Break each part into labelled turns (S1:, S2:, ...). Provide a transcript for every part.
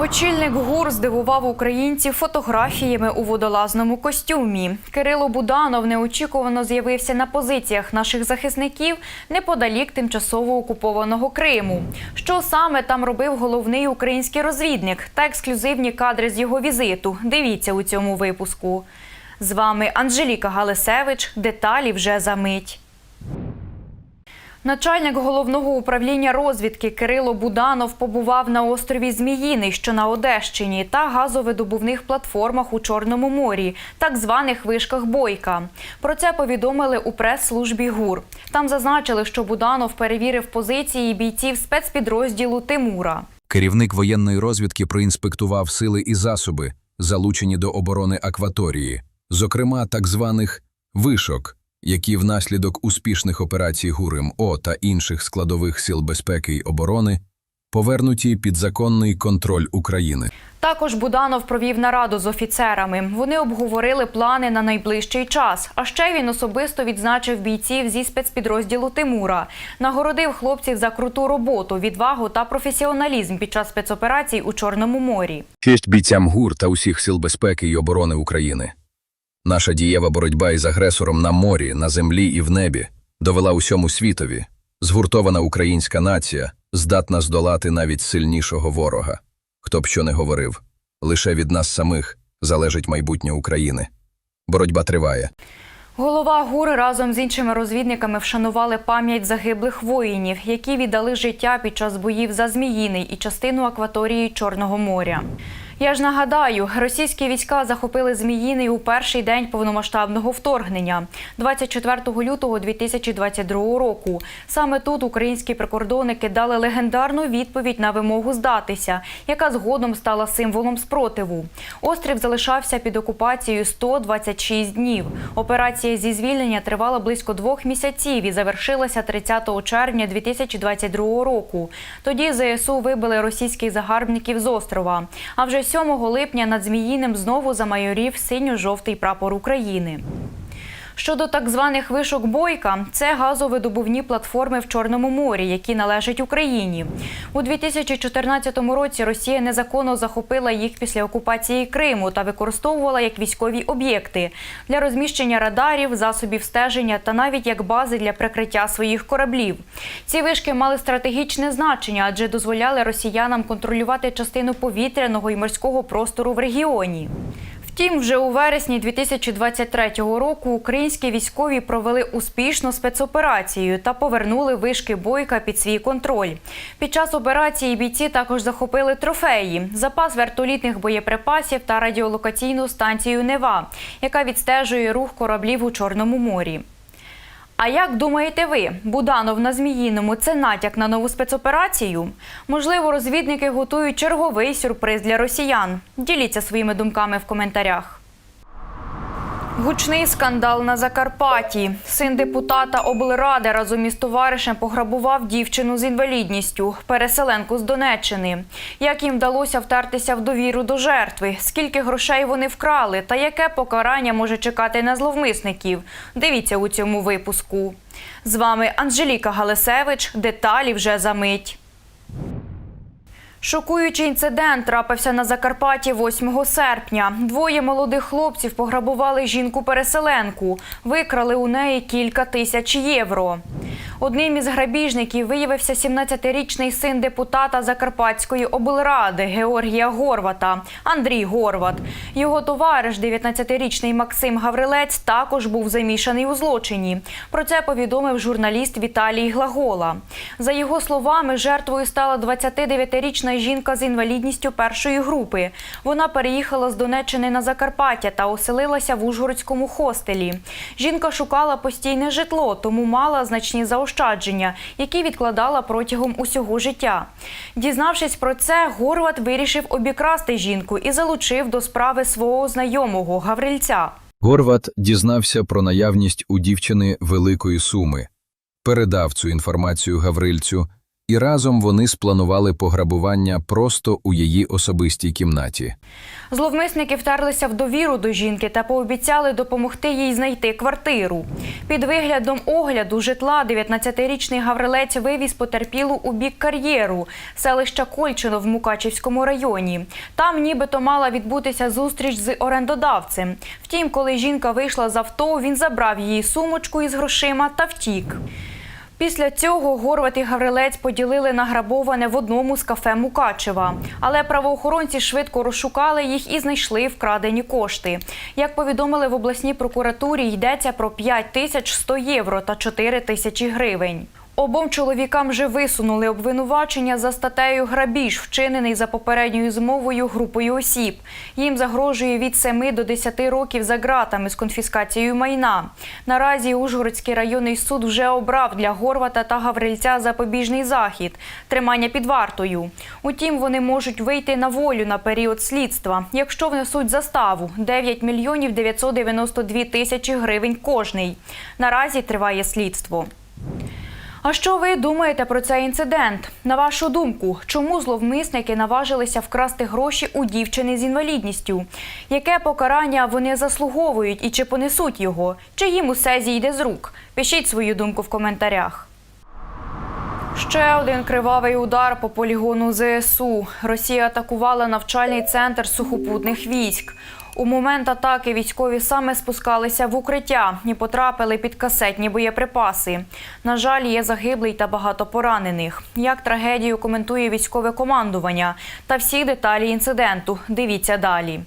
S1: Очільник ГУР здивував українців фотографіями у водолазному костюмі. Кирило Буданов неочікувано з'явився на позиціях наших захисників неподалік тимчасово окупованого Криму. Що саме там робив головний український розвідник та ексклюзивні кадри з його візиту. Дивіться у цьому випуску. З вами Анжеліка Галисевич. Деталі вже за мить. Начальник головного управління розвідки Кирило Буданов побував на острові Зміїний, що на Одещині, та газовидобувних платформах у Чорному морі, так званих вишках Бойка. Про це повідомили у прес-службі ГУР. Там зазначили, що Буданов перевірив позиції бійців спецпідрозділу Тимура.
S2: Керівник воєнної розвідки проінспектував сили і засоби, залучені до оборони акваторії, зокрема так званих вишок, які внаслідок успішних операцій ГУР-МО та інших складових сил безпеки й оборони повернуті під законний контроль України.
S1: Також Буданов провів нараду з офіцерами. Вони обговорили плани на найближчий час. А ще він особисто відзначив бійців зі спецпідрозділу Тимура, нагородив хлопців за круту роботу, відвагу та професіоналізм під час спецоперацій у Чорному морі.
S2: Честь бійцям ГУР та усіх сил безпеки й оборони України. Наша дієва боротьба із агресором на морі, на землі і в небі довела усьому світові. Згуртована українська нація здатна здолати навіть сильнішого ворога. Хто б що не говорив, лише від нас самих залежить майбутнє України. Боротьба триває.
S1: Голова ГУР разом з іншими розвідниками вшанували пам'ять загиблих воїнів, які віддали життя під час боїв за Зміїний і частину акваторії Чорного моря. Я ж нагадаю, російські війська захопили Зміїний у перший день повномасштабного вторгнення 24 лютого 2022 року. Саме тут українські прикордонники дали легендарну відповідь на вимогу здатися, яка згодом стала символом спротиву. Острів залишався під окупацією 126 днів. Операція зі звільнення тривала близько двох місяців і завершилася 30 червня 2022 року. Тоді ЗСУ вибили російських загарбників з острова. А вже 7 липня над Зміїним знову замайорів синьо-жовтий прапор України. Щодо так званих вишок Бойка, це газовидобувні платформи в Чорному морі, які належать Україні. У 2014 році Росія незаконно захопила їх після окупації Криму та використовувала як військові об'єкти для розміщення радарів, засобів стеження та навіть як бази для прикриття своїх кораблів. Ці вишки мали стратегічне значення, адже дозволяли росіянам контролювати частину повітряного і морського простору в регіоні. Втім, вже у вересні 2023 року українські військові провели успішну спецоперацію та повернули вишки бойка під свій контроль. Під час операції бійці також захопили трофеї, запас вертолітних боєприпасів та радіолокаційну станцію Нева, яка відстежує рух кораблів у Чорному морі. А як думаєте ви, Буданов на Зміїному це натяк на нову спецоперацію? Можливо, розвідники готують черговий сюрприз для росіян. Діліться своїми думками в коментарях. Гучний скандал на Закарпатті. Син депутата облради разом із товаришем пограбував дівчину з інвалідністю, переселенку з Донеччини. Як їм вдалося втертися в довіру до жертви? Скільки грошей вони вкрали? Та яке покарання може чекати на зловмисників? Дивіться у цьому випуску. З вами Анжеліка Галисевич. Деталі вже за мить. Шокуючий інцидент трапився на Закарпатті 8 серпня. Двоє молодих хлопців пограбували жінку-переселенку, викрали у неї кілька тисяч євро. Одним із грабіжників виявився 17-річний син депутата Закарпатської облради Георгія Горвата Андрій Горват. Його товариш, 19-річний Максим Гаврилець, також був замішаний у злочині. Про це повідомив журналіст Віталій Глагола. За його словами, жертвою стала 29-річна жінка з інвалідністю першої групи. Вона переїхала з Донеччини на Закарпаття та оселилася в Ужгородському хостелі. Жінка шукала постійне житло, тому мала значні заощадження, які відкладала протягом усього життя. Дізнавшись про це, Горват вирішив обікрасти жінку і залучив до справи свого знайомого Гаврильця.
S2: Горват дізнався про наявність у дівчини великої суми, передав цю інформацію Гаврильцю, і разом вони спланували пограбування просто у її особистій кімнаті.
S1: Зловмисники втерлися в довіру до жінки та пообіцяли допомогти їй знайти квартиру. Під виглядом огляду житла 19-річний Гаврилець вивіз потерпілу у бік кар'єру селища Кольчино в Мукачівському районі. Там нібито мала відбутися зустріч з орендодавцем. Втім, коли жінка вийшла з авто, він забрав її сумочку із грошима та втік. Після цього Горват і Гаврилець поділили награбоване в одному з кафе Мукачева. Але правоохоронці швидко розшукали їх і знайшли вкрадені кошти. Як повідомили в обласній прокуратурі, йдеться про 5 тисяч 100 євро та 4 тисячі гривень. Обом чоловікам вже висунули обвинувачення за статтею грабіж, вчинений за попередньою змовою групою осіб. Їм загрожує від 7 до 10 років за ґратами з конфіскацією майна. Наразі Ужгородський районний суд вже обрав для Горвата та Гаврильця запобіжний захід тримання під вартою. Утім, вони можуть вийти на волю на період слідства, якщо внесуть заставу 9 мільйонів 992 тисячі гривень кожний. Наразі триває слідство. А що ви думаєте про цей інцидент? На вашу думку, чому зловмисники наважилися вкрасти гроші у дівчини з інвалідністю? Яке покарання вони заслуговують і чи понесуть його? Чи їм усе зійде з рук? Пишіть свою думку в коментарях. Ще один кривавий удар по полігону ЗСУ. Росія атакувала навчальний центр сухопутних військ. У момент атаки військові саме спускалися в укриття і потрапили під касетні боєприпаси. На жаль, є загиблий та багато поранених. Як трагедію коментує військове командування та всі деталі інциденту. Дивіться далі.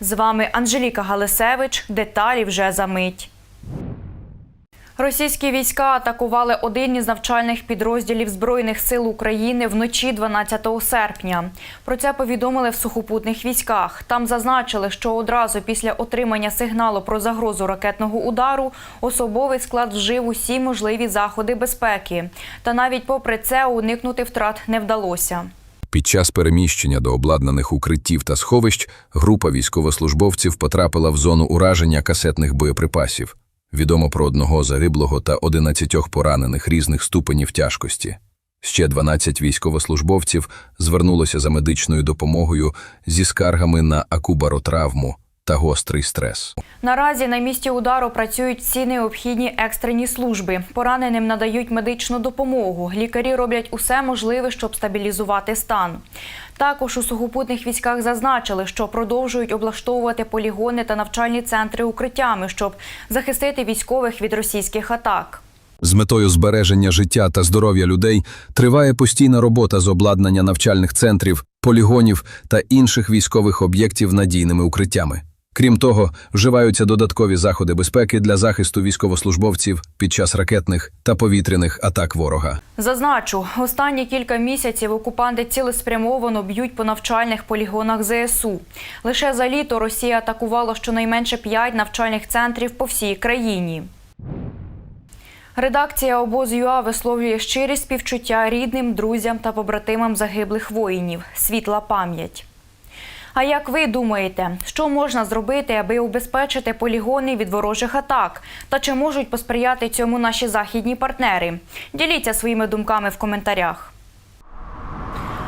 S1: З вами Анжеліка Галисевич. Деталі вже за мить. Російські війська атакували один із навчальних підрозділів Збройних сил України вночі 12 серпня. Про це повідомили в сухопутних військах. Там зазначили, що одразу після отримання сигналу про загрозу ракетного удару особовий склад вжив усі можливі заходи безпеки. Та навіть попри це уникнути втрат не вдалося.
S2: Під час переміщення до обладнаних укриттів та сховищ група військовослужбовців потрапила в зону ураження касетних боєприпасів. Відомо про одного загиблого та 11 поранених різних ступенів тяжкості. Ще 12 військовослужбовців звернулося за медичною допомогою зі скаргами на акубаротравму та гострий стрес.
S1: Наразі на місці удару працюють всі необхідні екстрені служби. Пораненим надають медичну допомогу. Лікарі роблять усе можливе, щоб стабілізувати стан. Також у сухопутних військах зазначили, що продовжують облаштовувати полігони та навчальні центри укриттями, щоб захистити військових від російських атак.
S2: З метою збереження життя та здоров'я людей триває постійна робота з обладнання навчальних центрів, полігонів та інших військових об'єктів надійними укриттями. Крім того, вживаються додаткові заходи безпеки для захисту військовослужбовців під час ракетних та повітряних атак ворога.
S1: Зазначу, останні кілька місяців окупанти цілеспрямовано б'ють по навчальних полігонах ЗСУ. Лише за літо Росія атакувала щонайменше п'ять навчальних центрів по всій країні. Редакція обоз ЮА висловлює щирі співчуття рідним, друзям та побратимам загиблих воїнів. Світла пам'ять. А як ви думаєте, що можна зробити, аби убезпечити полігони від ворожих атак? Та чи можуть посприяти цьому наші західні партнери? Діліться своїми думками в коментарях.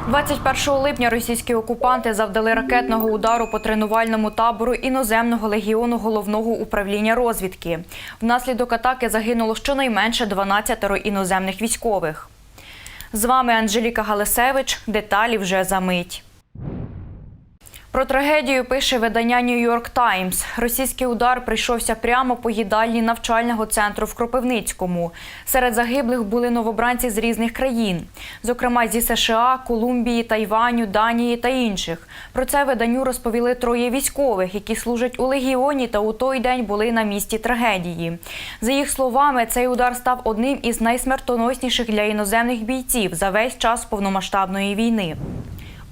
S1: 21 липня російські окупанти завдали ракетного удару по тренувальному табору іноземного легіону головного управління розвідки. Внаслідок атаки загинуло щонайменше 12 іноземних військових. З вами Анжеліка Галисевич. Деталі вже за мить. Про трагедію пише видання York Times. Російський удар прийшовся прямо по їдальні навчального центру в Кропивницькому. Серед загиблих були новобранці з різних країн, зокрема зі США, Колумбії, Тайваню, Данії та інших. Про це виданню розповіли троє військових, які служать у легіоні та у той день були на місці трагедії. За їх словами, цей удар став одним із найсмертоносніших для іноземних бійців за весь час повномасштабної війни.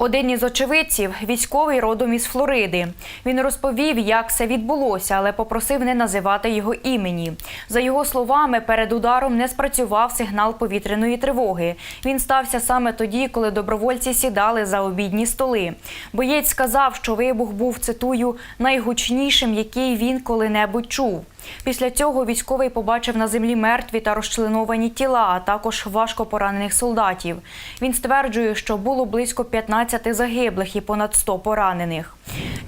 S1: Один із очевидців військовий родом із Флориди. Він розповів, як це відбулося, але попросив не називати його імені. За його словами, перед ударом не спрацював сигнал повітряної тривоги. Він стався саме тоді, коли добровольці сідали за обідні столи. Боєць сказав, що вибух був цитую найгучнішим, який він коли-небудь чув. Після цього військовий побачив на землі мертві та розчленовані тіла, а також важко поранених солдатів. Він стверджує, що було близько 15 загиблих і понад 100 поранених.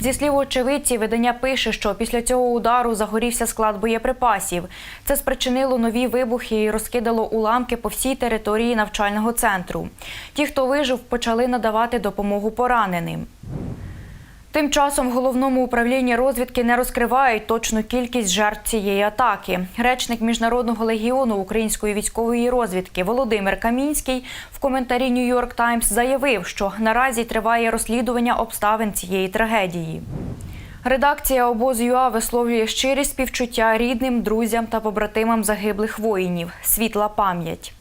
S1: Зі слів очевидців, видання пише, що після цього удару загорівся склад боєприпасів. Це спричинило нові вибухи і розкидало уламки по всій території навчального центру. Ті, хто вижив, почали надавати допомогу пораненим. Тим часом в головному управлінні розвідки не розкривають точну кількість жертв цієї атаки. Речник міжнародного легіону української військової розвідки Володимир Камінський в коментарі York Times заявив, що наразі триває розслідування обставин цієї трагедії. Редакція обозу ЮА висловлює щирі співчуття рідним, друзям та побратимам загиблих воїнів. Світла пам'ять.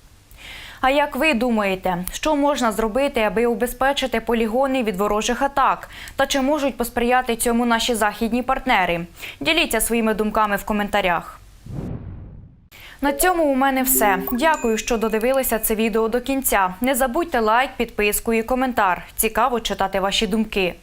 S1: А як ви думаєте, що можна зробити, аби убезпечити полігони від ворожих атак? Та чи можуть посприяти цьому наші західні партнери? Діліться своїми думками в коментарях. На цьому у мене все. Дякую, що додивилися це відео до кінця. Не забудьте лайк, підписку і коментар. Цікаво читати ваші думки.